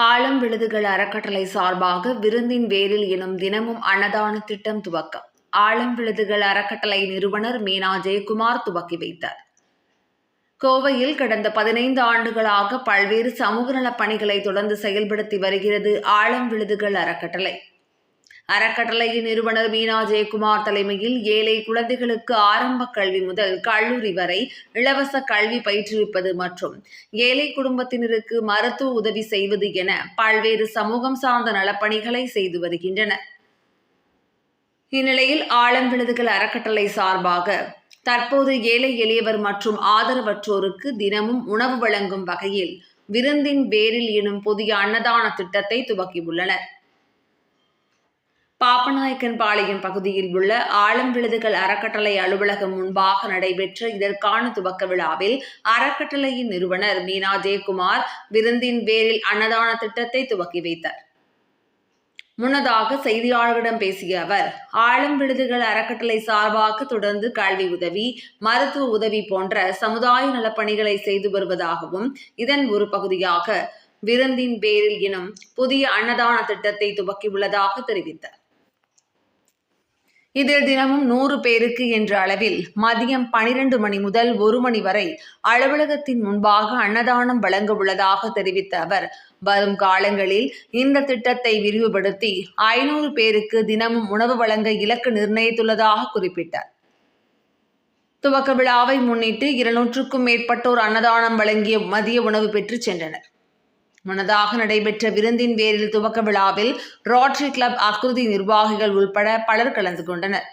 ஆழம் விழுதுகள் அறக்கட்டளை சார்பாக விருந்தின் வேரில் எனும் தினமும் அன்னதான திட்டம் துவக்கம். ஆழம் விழுதுகள் அறக்கட்டளை நிறுவனர் மீனா ஜெயக்குமார் துவக்கி வைத்தார். கோவையில் கடந்த பதினைந்து ஆண்டுகளாக பல்வேறு சமூக நலப் பணிகளை தொடர்ந்து செயல்படுத்தி வருகிறது ஆழம் விழுதுகள் அறக்கட்டளை. அறக்கட்டளையின் நிறுவனர் மீனா ஜெயக்குமார் தலைமையில் ஏழை குழந்தைகளுக்கு ஆரம்ப கல்வி முதல் கல்லூரி வரை இலவச கல்வி பயிற்றுவிப்பது மற்றும் ஏழை குடும்பத்தினருக்கு மருத்துவ உதவி செய்வது என பல்வேறு சமூகம் சார்ந்த நலப்பணிகளை செய்து வருகின்றனர். இந்நிலையில் ஆழம் விழுதுகள் அறக்கட்டளை சார்பாக தற்போது ஏழை எளியவர் மற்றும் ஆதரவற்றோருக்கு தினமும் உணவு வழங்கும் வகையில் விருந்தின் வேரில் எனும் புதிய அன்னதான திட்டத்தை துவக்கியுள்ளனர். பாப்பநாயக்கன்பாளையம் பகுதியில் உள்ள ஆழம் விழுதுகள் அறக்கட்டளை அலுவலகம் முன்பாக நடைபெற்ற இதற்கான துவக்க விழாவில் அறக்கட்டளையின் நிறுவனர் மீனா ஜெயக்குமார் விருந்தின் பேரில் அன்னதான திட்டத்தை துவக்கி வைத்தார். முன்னதாக செய்தியாளர்களிடம் பேசிய அவர் ஆழம் விழுதுகள் அறக்கட்டளை சார்பாக தொடர்ந்து கல்வி உதவி மருத்துவ உதவி போன்ற சமுதாய நலப்பணிகளை செய்து வருவதாகவும் இதன் ஒரு பகுதியாக விருந்தின் பேரில் எனும் புதிய அன்னதான திட்டத்தை துவக்கியுள்ளதாக தெரிவித்தார். இதில் தினமும் நூறு பேருக்கு என்ற அளவில் மதியம் பனிரெண்டு மணி முதல் ஒரு மணி வரை அலுவலகத்தின் முன்பாக அன்னதானம் வழங்க உள்ளதாக தெரிவித்த அவர் வரும் காலங்களில் இந்த திட்டத்தை விரிவுபடுத்தி ஐநூறு பேருக்கு தினமும் உணவு வழங்க இலக்கு நிர்ணயித்துள்ளதாக குறிப்பிட்டார். துவக்க விழாவை முன்னிட்டு இருநூற்றுக்கும் மேற்பட்டோர் அன்னதானம் வழங்கிய மதிய உணவு பெற்று சென்றனர். முன்னதாக நடைபெற்ற விருந்தின் வேரில் துவக்க விழாவில் ரோட்டரி கிளப் அக்குருதி நிர்வாகிகள் உள்பட பலர் கலந்து கொண்டனர்.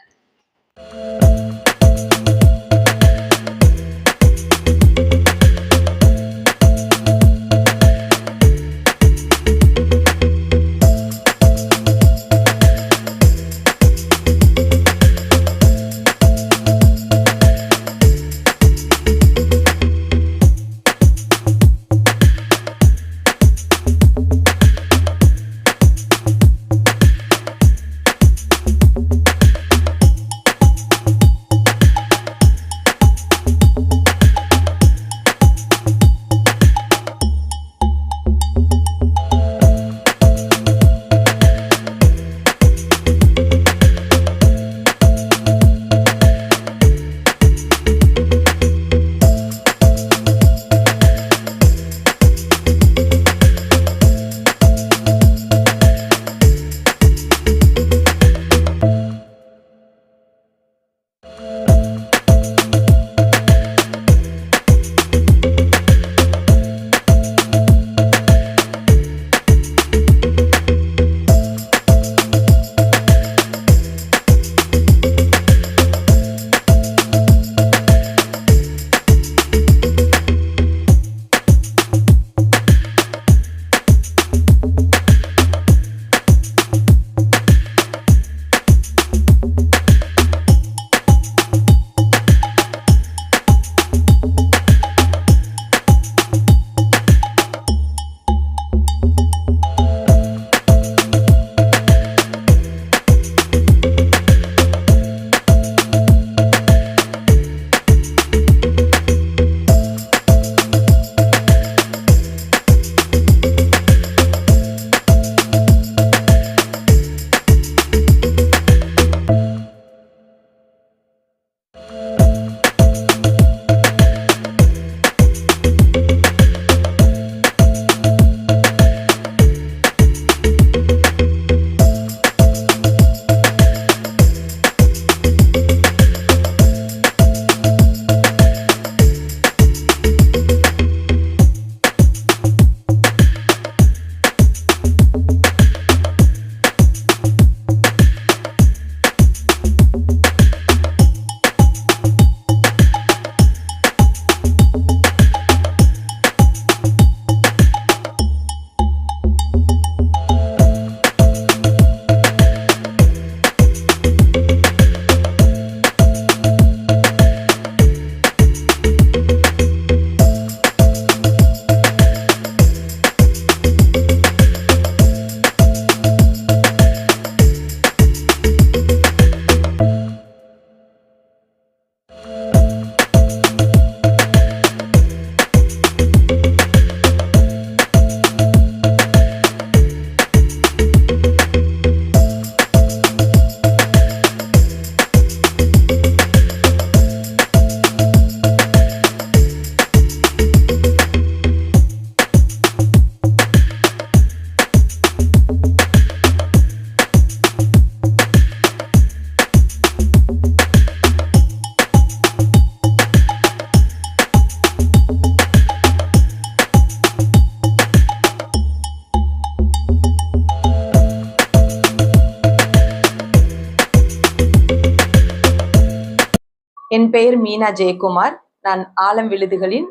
என் பெயர் மீனா ஜெயக்குமார். நான் ஆலம் விழுதுகளின்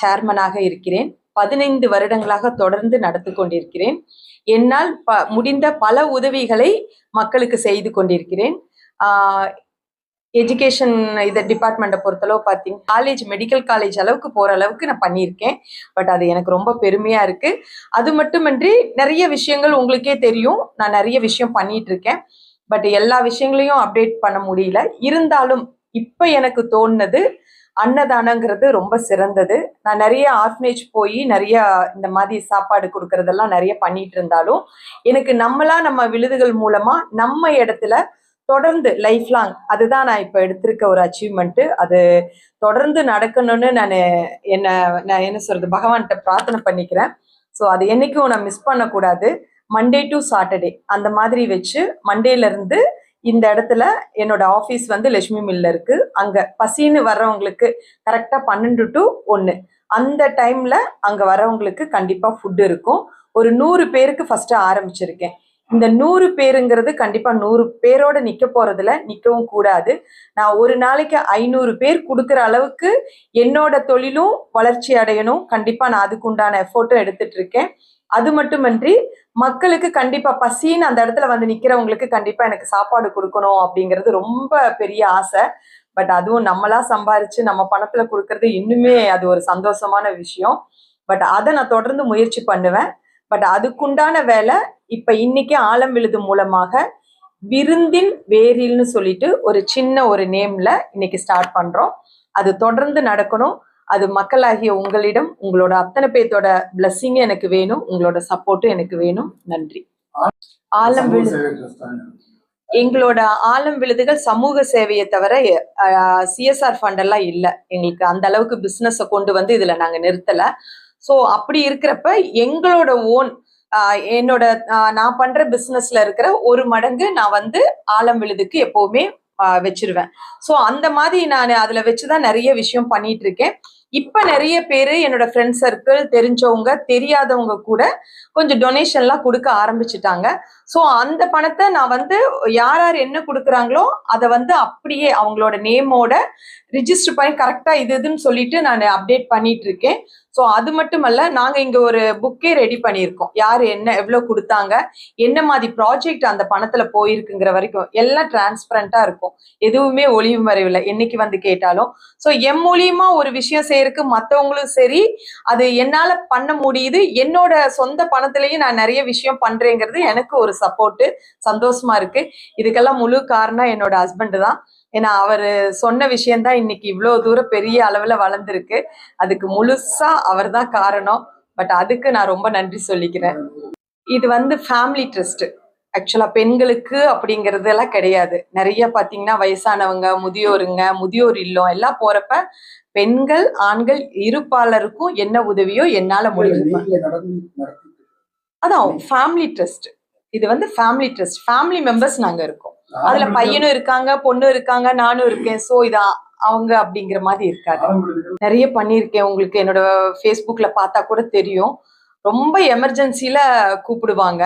சேர்மனாக இருக்கிறேன். பதினைந்து வருடங்களாக தொடர்ந்து நடத்தி கொண்டிருக்கிறேன். என்னால் ப முடிந்த பல உதவிகளை மக்களுக்கு செய்து கொண்டிருக்கிறேன். எஜுகேஷன் இதை டிபார்ட்மெண்ட்டை பொறுத்தளவு பார்த்தீங்க காலேஜ் மெடிக்கல் காலேஜ் அளவுக்கு போகிற அளவுக்கு நான் பண்ணியிருக்கேன். பட் அது எனக்கு ரொம்ப பெருமையாக இருக்குது அது மட்டுமின்றி நிறைய விஷயங்கள் உங்களுக்கே தெரியும். நான் நிறைய விஷயம் பண்ணிகிட்ருக்கேன் இருக்கேன். பட் எல்லா விஷயங்களையும் அப்டேட் பண்ண முடியல. இருந்தாலும் இப்போ எனக்கு தோணுனது அன்னதானங்கிறது ரொம்ப சிறந்தது. நான் நிறைய ஆர்ஃபனேஜ் போய் நிறைய இந்த மாதிரி சாப்பாடு கொடுக்கறதெல்லாம் நிறைய பண்ணிட்டு இருந்தாலும் எனக்கு நம்மளா நம்ம விழுதுகள் மூலமா நம்ம இடத்துல தொடர்ந்து லைஃப் லாங் அதுதான் நான் இப்போ எடுத்திருக்க ஒரு அச்சீவ்மெண்ட்டு அது தொடர்ந்து நடக்கணும்னு நான் என்ன நான் என்ன சொல்றது பகவான்கிட்ட பிரார்த்தனை பண்ணிக்கிறேன். ஸோ அது என்றைக்கும் நான் மிஸ் பண்ணக்கூடாது. மண்டே டு சாட்டர்டே அந்த மாதிரி வச்சு மண்டேலேருந்து இருந்து இந்த இடத்துல என்னோட ஆஃபீஸ் வந்து லட்சுமி மில்ல இருக்கு. அங்க பசின்னு வர்றவங்களுக்கு கரெக்டா பன்னெண்டு டு ஒன்று அந்த டைம்ல அங்க வர்றவங்களுக்கு கண்டிப்பா ஃபுட் இருக்கும். ஒரு நூறு பேருக்கு ஃபர்ஸ்ட் ஆரம்பிச்சிருக்கேன். இந்த நூறு பேருங்கிறது கண்டிப்பா நூறு பேரோட நிக்க போறதுல நிக்கவும் கூடாது. நான் ஒரு நாளைக்கு ஐநூறு பேர் கொடுக்குற அளவுக்கு என்னோட தொழிலும் வளர்ச்சி அடையணும். கண்டிப்பா நான் அதுக்குண்டான எஃபோர்ட்டும் எடுத்துட்டு இருக்கேன். அது மட்டுமன்றி மக்களுக்கு கண்டிப்பா பசின்னு அந்த இடத்துல வந்து நிக்கிறவங்களுக்கு கண்டிப்பா எனக்கு சாப்பாடு கொடுக்கணும் அப்படிங்கிறது ரொம்ப பெரிய ஆசை. பட் அதுவும் நம்மளா சம்பாரிச்சு நம்ம பணத்துல கொடுக்கறது இன்னுமே அது ஒரு சந்தோஷமான விஷயம். பட் அதை நான் தொடர்ந்து முயற்சி பண்ணுவேன். பட் அதுக்குண்டான வேலை இப்ப இன்னைக்கு ஆழம் விழுது மூலமாக விருந்தின் வேரில்னு சொல்லிட்டு ஒரு சின்ன ஒரு நேம்ல இன்னைக்கு ஸ்டார்ட் பண்றோம். அது தொடர்ந்து நடக்கணும். அது மக்களாகிய உங்களிடம் உங்களோட அத்தனை பேர்த்தோட பிளஸ்ஸிங்கும் எனக்கு வேணும் உங்களோட சப்போர்ட்டும் எனக்கு வேணும். நன்றி. ஆலம் எங்களோட ஆலம் விழுதுகள் சமூக சேவையை தவிர சிஎஸ்ஆர் ஃபண்ட் எல்லாம் இல்லை. எங்களுக்கு அந்த அளவுக்கு பிஸ்னஸை கொண்டு வந்து இதுல நாங்க நிறுத்தல. ஸோ அப்படி இருக்கிறப்ப எங்களோட ஓன் என்னோட நான் பண்ற பிஸ்னஸ்ல இருக்கிற ஒரு மடங்கு நான் வந்து ஆலம் விழுதுக்கு எப்பவுமே வச்சிருவேன். ஸோ அந்த மாதிரி நான் அதுல வச்சுதான் நிறைய விஷயம் பண்ணிட்டு இருக்கேன். இப்ப நிறைய பேரு என்னோட ஃப்ரெண்ட் சர்க்கிள் தெரிஞ்சவங்க தெரியாதவங்க கூட கொஞ்சம் டொனேஷன்லாம் கொடுக்க ஆரம்பிச்சிட்டாங்க. ஸோ அந்த பணத்தை நான் வந்து யார் யார் என்ன கொடுக்குறாங்களோ அதை வந்து அப்படியே அவங்களோட நேமோட ரிஜிஸ்டர் பண்ணி கரெக்டாக இது இதுன்னு சொல்லிட்டு நான் அப்டேட் பண்ணிட்டு இருக்கேன். ஸோ அது மட்டுமல்ல நாங்கள் இங்கே ஒரு புக்கே ரெடி பண்ணியிருக்கோம். யார் என்ன எவ்வளோ கொடுத்தாங்க என்ன மாதிரி ப்ராஜெக்ட் அந்த பணத்தில் போயிருக்குங்கிற வரைக்கும் எல்லாம் டிரான்ஸ்பரண்ட்டாக இருக்கும். எதுவுமே ஒளிவு மறைவில் என்னைக்கு வந்து கேட்டாலும். ஸோ எம் மூலியமா ஒரு விஷயம் செய்யறதுக்கு மற்றவங்களும் சரி அது என்னால் பண்ண முடியுது. என்னோட சொந்த பணத்திலையும் நான் நிறைய விஷயம் பண்றேங்கிறது எனக்கு ஒரு சப்போர்ட்டு சந்தோஷமா இருக்கு. இதுக்கெல்லாம் முழு காரணம் என்னோட ஹஸ்பண்ட் தான். ஏன்னா அவர் சொன்ன விஷயம்தான் இன்னைக்கு இவ்வளோ தூரம் பெரிய அளவுல வளர்ந்துருக்கு. அதுக்கு முழுசா அவர் தான் காரணம். பட் அதுக்கு நான் ரொம்ப நன்றி சொல்லிக்கிறேன். இது வந்து ஃபேமிலி ட்ரஸ்ட் ஆக்சுவலா பெண்களுக்கு அப்படிங்கிறது எல்லாம் கிடையாது. நிறைய பாத்தீங்கன்னா வயசானவங்க முதியோருங்க முதியோர் இல்லம் எல்லாம் போறப்ப பெண்கள் ஆண்கள் இருப்பாளருக்கும் என்ன உதவியோ என்னால முடியும் அதான் ஃபேமிலி ட்ரஸ்ட் இது வந்து ஃபேமிலி ட்ரஸ்ட் ஃபேமிலி மெம்பர்ஸ் நாங்க இருக்கோம். அதுல பையனும் இருக்காங்க பொண்ணும் இருக்காங்க நானும் இருக்கேன். சோ இது அவங்க அப்படிங்கிற மாதிரி இருக்காது. ஆரம்பத்தில் நிறைய பண்ணியிருக்கேன். உங்களுக்கு என்னோட ஃபேஸ்புக்ல பார்த்தா கூட தெரியும். ரொம்ப எமர்ஜென்சியில கூப்பிடுவாங்க.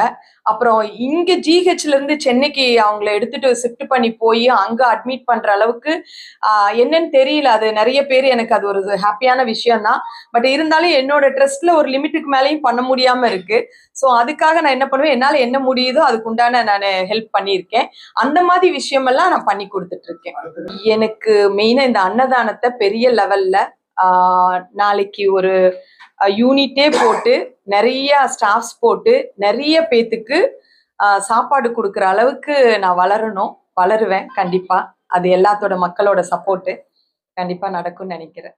அப்புறம் இங்க ஜிஹெச்ல இருந்து சென்னைக்கு அவங்கள எடுத்துட்டு ஷிஃப்ட் பண்ணி போய் அங்க அட்மிட் பண்ற அளவுக்கு என்னன்னு தெரியல. அது நிறைய பேர் எனக்கு அது ஒரு ஹாப்பியான விஷயம் தான் பட் இருந்தாலும் என்னோட ட்ரெஸ்ட்ல ஒரு லிமிட்டுக்கு மேலேயும் பண்ண முடியாம இருக்கு. ஸோ அதுக்காக நான் என்ன பண்ணுவேன்? என்னால என்ன முடியுதோ அதுக்கு உண்டான நான் ஹெல்ப் பண்ணியிருக்கேன். அந்த மாதிரி விஷயமெல்லாம் நான் பண்ணி கொடுத்துட்டு இருக்கேன் எனக்கு மெயினா இந்த அன்னதானத்தை பெரிய லெவல்ல நாளைக்கு ஒரு யூனிட்டே போட்டு நிறைய ஸ்டாஃப்ஸ் போட்டு நிறைய பேத்துக்கு சாப்பாடு கொடுக்குற அளவுக்கு நான் வளரணும் வளருவேன் கண்டிப்பாக அது எல்லாத்தோட மக்களோட சப்போர்ட்டு கண்டிப்பாக நடக்கும்னு நினைக்கிறேன்.